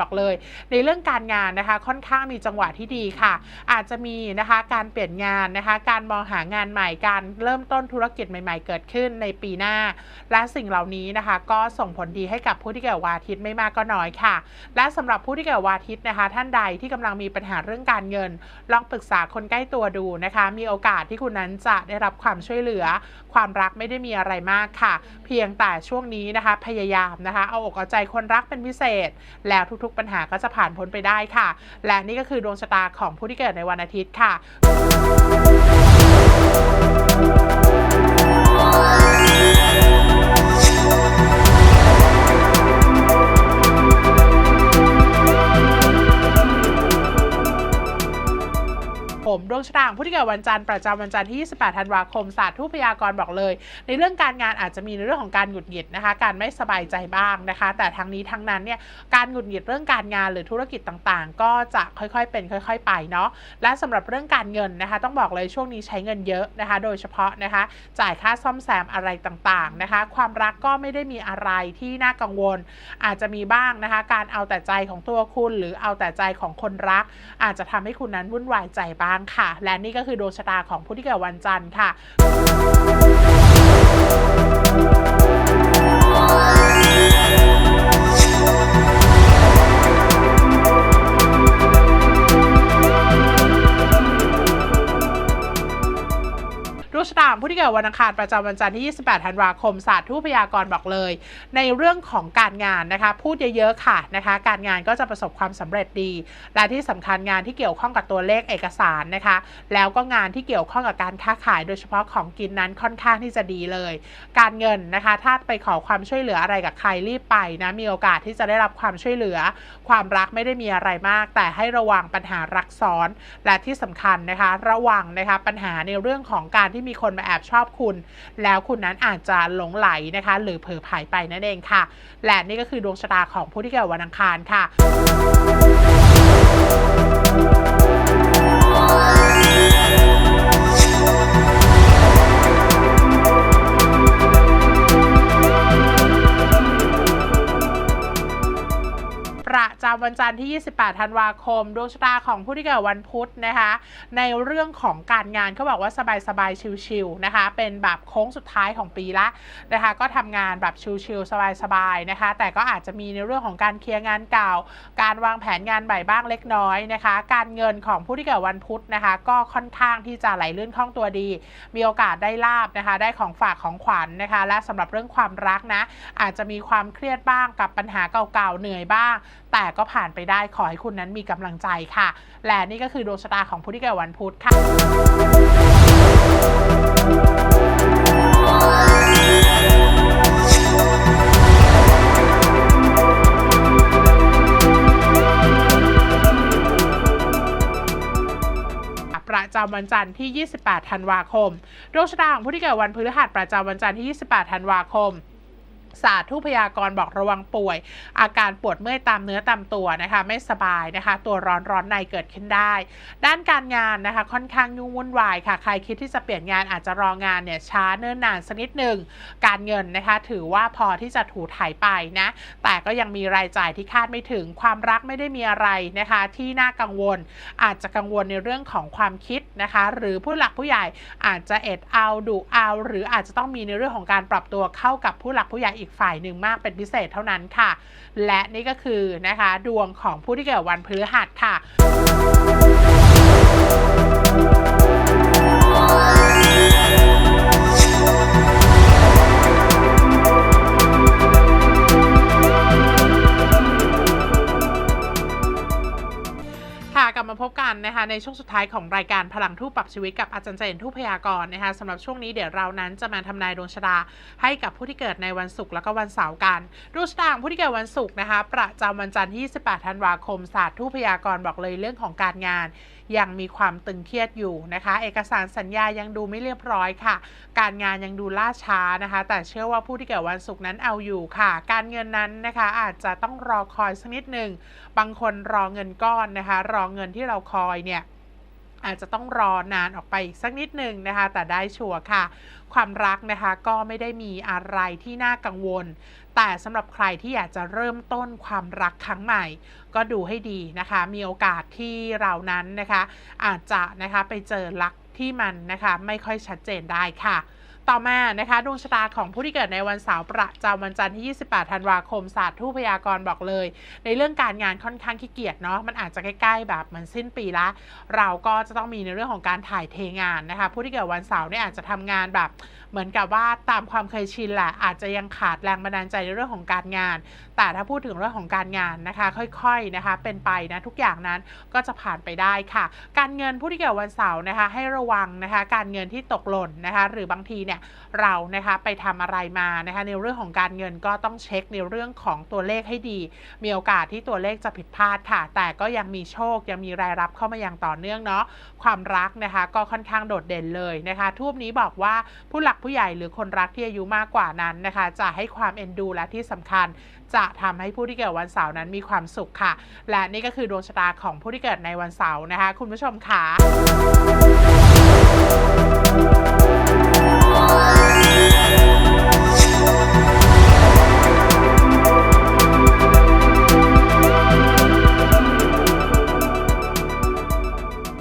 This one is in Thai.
บอกเลย ในเรื่องการงานนะคะค่อนข้างมีจังหวะที่ดีค่ะ อาจจะมีนะคะการเปลี่ยนงานนะคะการมองหางานใหม่การเริ่มต้นธุรกิจใหม่ ๆ เกิดขึ้นในปีหน้า และสิ่งเหล่านี้นะคะก็ส่งผลดีให้กับผู้ที่เกิดวันอาทิตย์ไม่มากก็น้อยค่ะ และสำหรับผู้ที่เกิดวันอาทิตย์นะคะ ท่านใดที่กำลังมีปัญหาเรื่องการเงิน ลองปรึกษาคนใกล้ตัวดูนะคะ มีโอกาสที่คุณนั้นจะได้รับความช่วยเหลือ ความรักไม่ได้มีอะไรมากค่ะ เพียงแต่ช่วงนี้นะคะพยายามนะคะ เอาอกเอาใจคนรักเป็นพิเศษแล้วทุกๆ ปัญหาก็จะผ่านพ้นไปได้ค่ะ และนี่ก็คือดวงชะตาของผู้ที่เกิดในวันอาทิตย์ค่ะ ม ดวงชะตาของผู้ที่เกิดวันจันทร์ประจำวันจันทร์ที่ 28 ธันวาคมศาสตร์ทุพยากรณ์บอกเลย ในเรื่องการงานอาจจะมีในเรื่องของการหงุดหงิดนะคะ การไม่สบายใจบ้างนะคะ แต่ทั้งนี้ทั้งนั้นเนี่ยการหงุดหงิดเรื่องการงานหรือธุรกิจต่างๆ ก็จะค่อยๆเป็นค่อย ๆ ไปเนาะและสำหรับเรื่องการเงินนะคะ ต้องบอกเลยช่วงนี้ใช้เงินเยอะนะคะ โดยเฉพาะนะคะ จ่ายค่าซ่อมแซมอะไรต่างๆนะคะ ความรักก็ไม่ได้มีอะไรที่น่ากังวล อาจจะมีบ้างนะคะ การเอาแต่ใจของตัวคุณ หรือเอาแต่ใจของคนรัก อาจจะทำให้คุณนั้นวุ่นวายใจบ้างค่ะ และนี่ก็คือดวงชะตาของผู้ที่เกิดวันจันทร์ค่ะ ดวงชะตาผู้ที่เกิดวันอังคารประจำวันจันทร์ที่ 28 ธันวาคมศาสตร์ทูพยากรบอกเลย ในเรื่องของการงานนะคะ พูดเยอะๆค่ะนะคะ การงานก็จะประสบความสำเร็จดี และที่สำคัญงานที่เกี่ยวข้องกับตัวเลขเอกสารนะคะ แล้วก็งานที่เกี่ยวข้องกับการค้าขาย โดยเฉพาะของกินนั้นค่อนข้างที่จะดีเลย การเงินนะคะ ถ้าไปขอความช่วยเหลืออะไรกับใครรีบไปนะมีโอกาสที่จะได้รับความช่วยเหลือ ความรักไม่ได้มีอะไรมาก แต่ให้ระวังปัญหารักซ้อน และที่สำคัญนะคะ ระวังนะคะปัญหาในเรื่องของการที่มีคนมาแอบชอบคุณ แล้วคุณนั้นอาจจะหลงไหลนะคะ หรือเผลอผายไปนั่นเองค่ะ และนี่ก็คือดวงชะตาของผู้ที่เกิดวันอังคารค่ะ วันจันทร์ที่ 28 ธันวาคม ดวงชะตาของผู้ที่เกิดวันพุธนะคะ ในเรื่องของการงานเขาบอกว่าสบายๆ ชิลๆนะคะ เป็นแบบโค้งสุดท้ายของปีละนะคะ ก็ทำงานแบบชิลๆ สบายๆ นะคะ แต่ก็อาจจะมีในเรื่องของการเคลียร์งานเก่า การวางแผนงานใหม่บ้างเล็กน้อยนะคะ การเงินของผู้ที่เกิดวันพุธนะคะ ก็ค่อนข้างที่จะไหลลื่นคล่องตัวดี มีโอกาสได้ลาบนะคะ ได้ของฝากของขวัญนะคะ และสำหรับเรื่องความรักนะ อาจจะมีความเครียดบ้างกับปัญหาเก่าๆ เหนื่อยบ้าง แต่ก็ผ่านไปได้ขอให้คุณนั้นมีกำลังใจค่ะ และนี่ก็คือดวงชะตาของผู้ที่เกิดวันพุธค่ะประจำวันจันทร์ที่ 28 ธันวาคม ดวงชะตาของผู้ที่เกิดวันพฤหัสประจำวันจันทร์ที่ 28 ธันวาคม ศาสตร์ทุพยากรบอกระวังป่วย อาการปวดเมื่อยตามเนื้อตามตัวนะคะ ไม่สบายนะคะ ตัวร้อนร้อนในเกิดขึ้นได้ ด้านการงานนะคะ ค่อนข้างยุ่งวุ่นวายค่ะ ใครคิดที่จะเปลี่ยนงานอาจจะรองานเนี่ยช้าเนิ่นนานสักนิดหนึ่งการเงินนะคะ ถือว่าพอที่จะถูถ่ายไปนะ แต่ก็ยังมีรายจ่ายที่คาดไม่ถึง ความรักไม่ได้มีอะไรนะคะ ที่น่ากังวล อาจจะกังวลในเรื่องของความคิดนะคะ หรือผู้หลักผู้ใหญ่อาจจะเอ็ดเอาดุเอาหรืออาจจะต้องมีในเรื่องของการปรับตัวเข้ากับผู้หลักผู้ใหญ่อีกฝ่ายหนึ่งมากเป็นพิเศษเท่านั้นค่ะ และนี่ก็คือนะคะดวงของผู้ที่เกิดวันพฤหัสค่ะ กลับมาพบกันนะคะในช่วงสุดท้ายของรายการพลังทูปปรับชีวิตกับอาจารย์เจนทูพยากรณ์นะคะสำหรับช่วงนี้เดี๋ยวเรานั้นจะมาทำนายดวงชะตาให้กับผู้ที่เกิดในวันศุกร์แล้วก็วันเสาร์กันดวงชะตาผู้ที่เกิดวันศุกร์นะคะประจำวันจันทร์ที่ 28 ธันวาคมศาสตร์ทูพยากรณ์บอกเลยเรื่องของการงานยังมีความตึงเครียดอยู่นะคะ เอกสารสัญญายังดูไม่เรียบร้อยค่ะ การงานยังดูล่าช้านะคะ แต่เชื่อว่าผู้ที่เกิดวันศุกร์นั้นเอาอยู่ค่ะ การเงินนั้นนะคะอาจจะต้องรอคอยสักนิดหนึ่งบางคนรอเงินก้อนนะคะ รอเงินที่เราคอยเนี่ย อาจจะต้องรอนานออกไปอีกสักนิดหนึ่งนะคะ แต่ได้ชัวร์ค่ะ ความรักนะคะก็ไม่ได้มีอะไรที่น่ากังวล แต่สำหรับใครที่อยากจะเริ่มต้นความรักครั้งใหม่ ก็ดูให้ดีนะคะ มีโอกาสที่เรานั้นนะคะ อาจจะนะคะไปเจอรักที่มันนะคะไม่ค่อยชัดเจนได้ค่ะ ต่อมานะคะดวงชะตาของผู้ที่เกิดในวันเสาร์ประจำวันจันทร์ที่ 28 ธันวาคมศาสตร์ทูพยากรณ์บอกเลย ในเรื่องการงานค่อนข้างขี้เกียจเนาะมันอาจจะใกล้ๆแบบเหมือนสิ้นปีละ เราก็จะต้องมีในเรื่องของการถ่ายเทงานนะคะผู้ที่เกิดวันเสาร์เนี่ยอาจจะทำงานแบบเหมือนกับว่าตามความเคยชินแหละอาจจะยังขาดแรงบันดาลใจในเรื่องของการงาน แต่ถ้าพูดถึงเรื่องของการงานนะคะ ค่อยๆนะคะเป็นไปนะทุกอย่างนั้นก็จะผ่านไปได้ค่ะ การเงินผู้ที่เกิดวันเสาร์นะคะให้ระวังนะคะการเงินที่ตกหล่นนะคะหรือบางทีเนี่ยเรานะคะไปทำอะไรมานะคะในเรื่องของการเงินก็ต้องเช็คในเรื่องของตัวเลขให้ดี มีโอกาสที่ตัวเลขจะผิดพลาดค่ะ แต่ก็ยังมีโชคยังมีรายรับเข้ามาอย่างต่อเนื่องเนาะความรักนะคะก็ค่อนข้างโดดเด่นเลยนะคะทูบนี้บอกว่าผู้หลักผู้ใหญ่หรือคนรักที่อายุมากกว่านั้นนะคะ จะให้ความเอ็นดูและที่สำคัญ จะทำให้ผู้ที่เกิดวันเสาร์นั้นมีความสุขค่ะ และนี่ก็คือดวงชะตาของผู้ที่เกิดในวันเสาร์นะคะ คุณผู้ชมค่ะ